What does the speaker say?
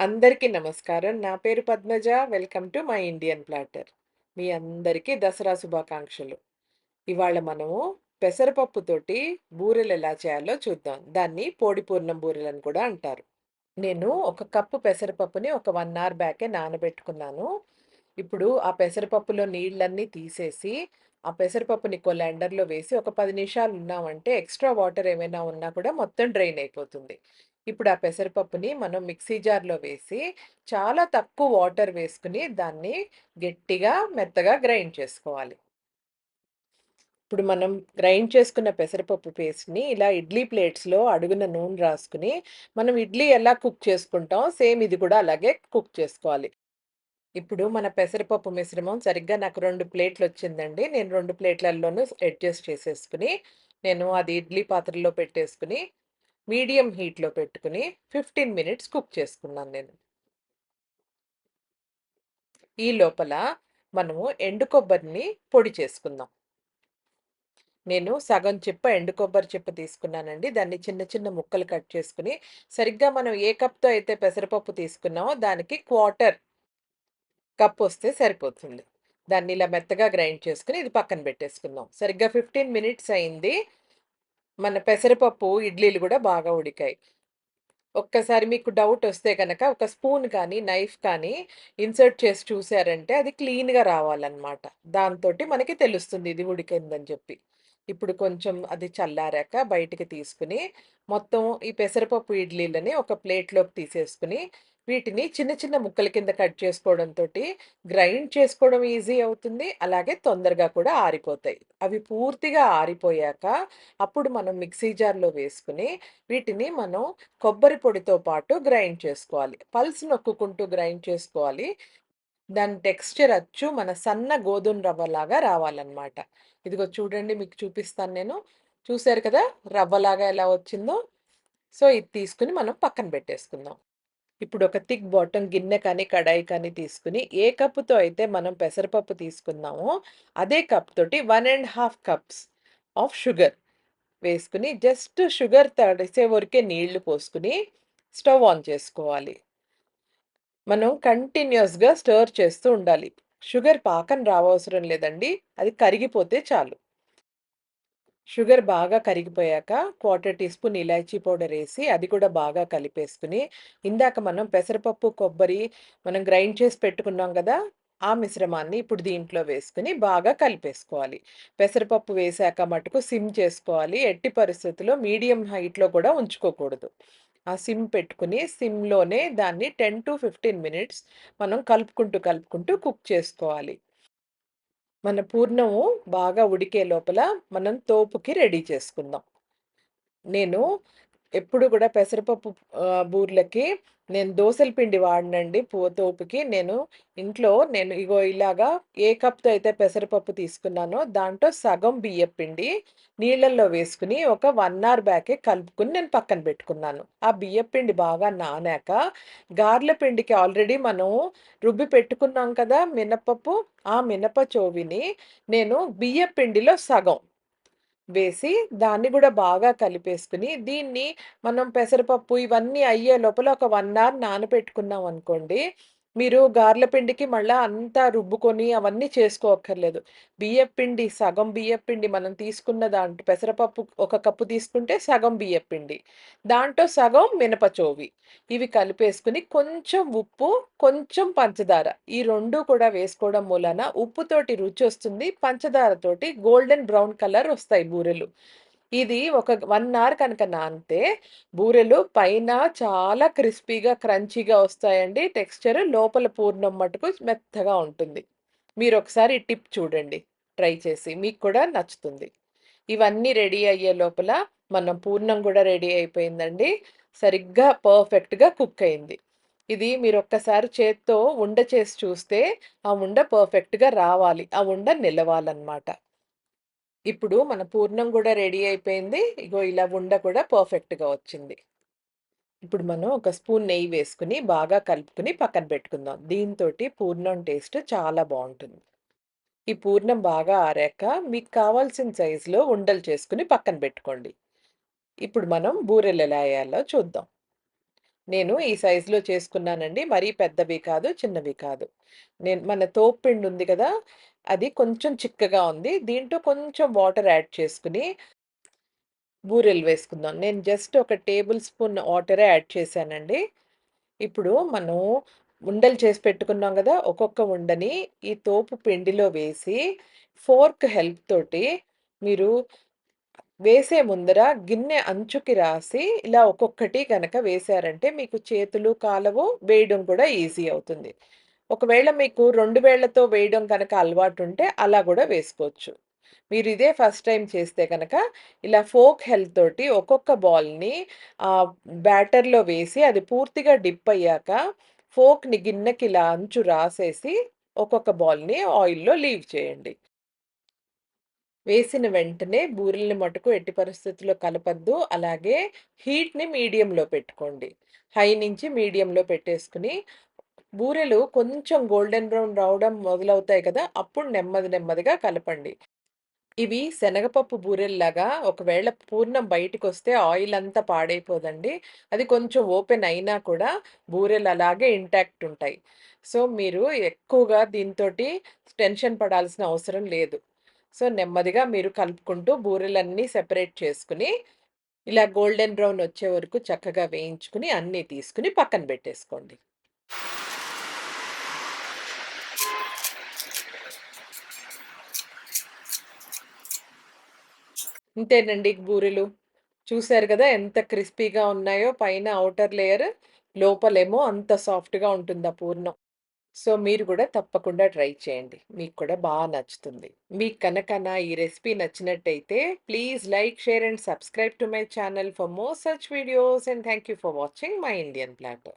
అందరికీ నమస్కారం. నా పేరు Padmaja. Welcome to my Indian platter. మీ అందరికీ దసరా శుభాకాంక్షలు. ఇవాళ మనము పెసరపప్పుతోటి బూరెలు ఎలా చేయాలో చూద్దాం. దాన్ని పోడిపూర్ణం పూర్ణం అని కూడా అంటారు. నేను ఒక కప్పు పెసరపప్పుని ఒక వన్ అవర్ బ్యాకే నానబెట్టుకున్నాను. ఇప్పుడు ఆ పెసరపప్పులో నీళ్ళన్నీ తీసేసి, ఆ పెసరపప్పుని కొలాండర్లో వేసి ఒక పది నిమిషాలు ఉన్నామంటే ఎక్స్‌ట్రా వాటర్ ఏమైనా ఉన్నా కూడా మొత్తం డ్రైన్ అయిపోతుంది. ఇప్పుడు ఆ పెసరపప్పుని మనం మిక్సీ జార్‌లో వేసి, చాలా తక్కువ వాటర్ వేసుకుని దాన్ని గట్టిగా, మెత్తగా గ్రైండ్ చేసుకోవాలి. ఇప్పుడు మనం గ్రైండ్ చేసుకున్న పెసరపప్పు పేస్ట్‌ని ఇలా ఇడ్లీ ప్లేట్స్‌లో అడుగున నూనె రాసుకుని మనం ఇడ్లీ ఎలా కుక్ చేసుకుంటాం సేమ్ ఇది కూడా అలాగే కుక్ చేసుకోవాలి. ఇప్పుడు మన పెసరపప్పు మిశ్రమం సరిగ్గా నాకు రెండు ప్లేట్లు వచ్చిందండి నేను రెండు ప్లేట్లలోనూ అడ్జస్ట్ చేసేసుకుని నేను అది ఇడ్లీ పాత్రలో పెట్టేసుకుని మీడియం హీట్‌లో పెట్టుకుని ఫిఫ్టీన్ మినిట్స్ కుక్ చేసుకున్నాను నేను. ఈ లోపల మనము ఎండు కొబ్బరిని పొడి చేసుకుందాం. నేను సగం చిప్ప ఎండు కొబ్బరి చిప్ప తీసుకున్నానండి. దాన్ని చిన్న చిన్న ముక్కలు కట్ చేసుకుని సరిగ్గా మనం ఏ కప్‌తో అయితే పెసరపప్పు తీసుకున్నామో దానికి క్వార్టర్ వస్తే సరిపోతుంది. దాన్ని ఇలా మెత్తగా గ్రైండ్ చేసుకుని ఇది పక్కన పెట్టేసుకుందాం. సరిగ్గా 15 మినిట్స్ అయింది. మన పెసరపప్పు ఇడ్లీలు కూడా బాగా ఉడికాయి. ఒక్కసారి మీకు డౌట్ వస్తే కనుక ఒక స్పూన్ కానీ, నైఫ్ కానీ ఇన్సర్ట్ చేసి చూసారంటే అది క్లీన్‌గా రావాలన్నమాట. దాంతోటి మనకి తెలుస్తుంది ఇది ఉడికిందని చెప్పి. ఇప్పుడు కొంచెం అది చల్లారాక బయటికి తీసుకుని మొత్తం ఈ పెసరపప్పు ఇడ్లీలని ఒక ప్లేట్‌లోకి తీసేసుకుని వీటిని చిన్న చిన్న ముక్కల కింద కట్ చేసుకోవడంతోటి గ్రైండ్ చేసుకోవడం ఈజీ అవుతుంది. అలాగే తొందరగా కూడా ఆరిపోతాయి. అవి పూర్తిగా ఆరిపోయాక అప్పుడు మనం మిక్సీ జార్‌లో వేసుకుని వీటిని మనం కొబ్బరి పొడితో పాటు గ్రైండ్ చేసుకోవాలి. పల్స్ నొక్కుకుంటూ గ్రైండ్ చేసుకోవాలి. దాని టెక్స్చర్ అచ్చు మన సన్న గోధుమ రవ్వలాగా రావాలన్నమాట. ఇదిగో చూడండి మీకు చూపిస్తాను నేను. చూశారు కదా! రవ్వలాగా ఎలా వచ్చిందో. సో, ఇది తీసుకుని మనం పక్కన పెట్టేసుకుందాం. ఇప్పుడు ఒక థిక్ బాటమ్ గిన్నె కానీ, కడాయి కానీ తీసుకొని, ఏ కప్పుతో అయితే మనం పెసరపప్పు తీసుకున్నామో, అదే కప్ తోటి one and half cups of sugar వేసుకుని జస్ట్ షుగర్ తడిసే వరకే నీళ్ళు పోసుకుని స్టవ్ ఆన్ చేసుకోవాలి. మనం కంటిన్యూస్గా స్టిర్ చేస్తూ ఉండాలి. షుగర్ పాకం రావవసరం లేదండి. అది కరిగిపోతే చాలు. షుగర్ బాగా కరిగిపోయాక క్వార్టర్ టీ స్పూన్ ఇలాచీ పౌడర్ వేసి అది కూడా బాగా కలిపేసుకుని ఇందాక మనం పెసరపప్పు, కొబ్బరి మనం గ్రైండ్ చేసి పెట్టుకున్నాం కదా ఆ మిశ్రమాన్ని ఇప్పుడు దీంట్లో వేసుకుని బాగా కలిపేసుకోవాలి. పెసరపప్పు వేసాక మటుకు సిమ్ చేసుకోవాలి. ఎట్టి పరిస్థితిలో మీడియం హైట్‌లో కూడా ఉంచుకోకూడదు. ఆ సిమ్ పెట్టుకుని సిమ్‌లోనే దాన్ని 10-15 మినిట్స్ మనం కలుపుకుంటూ, కలుపుకుంటూ కుక్ చేసుకోవాలి. మన పూర్ణము బాగా ఉడికే లోపల మనం తోపుకి రెడీ చేసుకుందాం. నేను ఎప్పుడు కూడా పెసరపప్పు బూర్లకి నేను దోసల పిండి వాడినండి పో తోపుకి. నేను ఇంట్లో నేను ఇగో ఇలాగా ఏ కప్‌తో అయితే పెసరపప్పు తీసుకున్నానో దాంట్లో సగం బియ్యపిండి నీళ్ళల్లో వేసుకుని ఒక వన్ అవర్ బ్యాకే కలుపుకొని నేను పక్కన పెట్టుకున్నాను. ఆ బియ్యపిండి బాగా నానాక గార్ల పిండికి ఆల్రెడీ మనం రుబ్బి పెట్టుకున్నాం కదా! మినపప్పు. ఆ మినప చోవిని నేను బియ్యపిండిలో సగం వేసి, దాన్ని కూడా బాగా కలిపేసుకుని దీన్ని మనం పెసరపప్పు ఇవన్నీ అయ్యే లోపల ఒక వన్ అవర్ నానబెట్టుకున్నాం అనుకోండి, మీరు గార్లపిండికి పిండికి అంతా రుబ్బుకొని అవన్నీ చేసుకోక్కర్లేదు. బియ్యపిండి సగం బియ్యపిండి మనం తీసుకున్న దాంట్లో పెసరపప్పు ఒక కప్పు తీసుకుంటే సగం బియ్యపిండి. దాంట్లో సగం మినపచోవి. ఇవి కలిపేసుకుని కొంచెం ఉప్పు, కొంచెం పంచదార ఈ రెండు కూడా వేసుకోవడం మూలాన ఉప్పుతోటి రుచి వస్తుంది పంచదారతోటి గోల్డెన్ బ్రౌన్ కలర్ వస్తాయి బూరెలు. ఇది ఒక వన్ అవర్ కనుక నానితే బూరెలు పైన చాలా క్రిస్పీగా, క్రంచీగా వస్తాయండి. టెక్స్చర్ లోపల పూర్ణం మటుకు మెత్తగా ఉంటుంది. మీరొకసారి ఒకసారి టిప్ చూడండి. ట్రై చేసి. మీకు కూడా నచ్చుతుంది. ఇవన్నీ రెడీ అయ్యే లోపల మనం పూర్ణం కూడా రెడీ అయిపోయిందండి. సరిగ్గా పర్ఫెక్ట్‌గా కుక్ అయింది. ఇది మీరొక్కసారి చేత్తో ఉండ చేసి చూస్తే, ఆ ఉండ పర్ఫెక్ట్‌గా రావాలి. ఆ ఉండ నిలవాలన్నమాట. ఇప్పుడు మన పూర్ణం కూడా రెడీ అయిపోయింది. ఇగో ఇలా ఉండ కూడా పర్ఫెక్ట్‌గా వచ్చింది. ఇప్పుడు మనం ఒక స్పూన్ నెయ్యి వేసుకుని బాగా కలుపుకొని పక్కన పెట్టుకుందాం. దీంతో పూర్ణం టేస్ట్ చాలా బాగుంటుంది ఈ పూర్ణం బాగా ఆరాక మీకు కావాల్సిన సైజులో ఉండలు చేసుకుని పక్కన పెట్టుకోండి. ఇప్పుడు మనం బూరెలు ఎలా వేయాలో చూద్దాం. నేను ఈ సైజులో చేసుకున్నానండి. మరీ పెద్దవి కాదు, చిన్నవి కాదు. నేను మన తోపుపిండి ఉంది కదా! అది కొంచెం చిక్కగా ఉంది. దీంట్లో కొంచెం వాటర్ యాడ్ చేసుకుని బూరెలు వేసుకుందాం. నేను జస్ట్ ఒక టేబుల్ స్పూన్ వాటరే యాడ్ చేశానండి. ఇప్పుడు మనం ఉండలు చేసి పెట్టుకున్నాం కదా ఒక్కొక్క ఉండని ఈ తోపు పిండిలో వేసి ఫోర్క్ హెల్ప్ తోటి మీరు వేసే ముందర గిన్నె అంచుకి రాసి ఇలా ఒక్కొక్కటి కనుక వేశారంటే మీకు చేతులు కాలవు, వేయడం కూడా ఈజీ అవుతుంది. ఒకవేళ మీకు రెండు వేళ్ళతో వేయడం కనుక అలవాటు ఉంటే అలా కూడా వేసుకోవచ్చు. మీరు ఇదే ఫస్ట్ టైం చేస్తే కనుక ఇలా ఫోక్ హెల్త్ తోటి ఒక్కొక్క బాల్‌ని బ్యాటర్‌లో వేసి అది పూర్తిగా డిప్ అయ్యాక ఫోక్ని గిన్నెకి ఇలా అంచు రాసేసి ఒక్కొక్క బాల్‌ని ఆయిల్‌లో లీవ్ చేయండి. వేసిన వెంటనే బూరెల్ని మటుకు ఎట్టి పరిస్థితుల్లో కలపద్దు అలాగే హీట్‌ని మీడియంలో పెట్టుకోండి. హై నుంచి మీడియంలో పెట్టేసుకుని బూరెలు కొంచెం గోల్డెన్ బ్రౌన్ రావడం మొదలవుతాయి కదా! అప్పుడు నెమ్మది నెమ్మదిగా కలపండి. ఇవి శనగపప్పు బూరెల్లాగా ఒకవేళ పూర్ణం బయటికొస్తే ఆయిల్ అంతా పాడైపోదండి. అది కొంచెం ఓపెన్ అయినా కూడా బూరెలు అలాగే ఇంటాక్ట్ ఉంటాయి. సో, మీరు ఎక్కువగా దీంతో టెన్షన్ పడాల్సిన అవసరం లేదు. సో, నెమ్మదిగా మీరు కలుపుకుంటూ బూరెలన్నీ సెపరేట్ చేసుకుని ఇలా గోల్డెన్ బ్రౌన్ వచ్చే వరకు చక్కగా వేయించుకొని అన్నీ తీసుకొని పక్కన పెట్టేసుకోండి. ఇంతేనండి బూరెలు. చూశారు కదా ఎంత క్రిస్పీగా ఉన్నాయో పైన ఔటర్ లేయర్, లోపలేమో అంత సాఫ్ట్‌గా ఉంటుంది ఆ పూర్ణం. సో, మీరు కూడా తప్పకుండా ట్రై చేయండి. మీకు కూడా బాగా నచ్చుతుంది. మీకు కనకన నా ఈ రెసిపీ నచ్చినట్టయితే please like, share and subscribe to my channel for more such videos and thank you for watching my Indian platter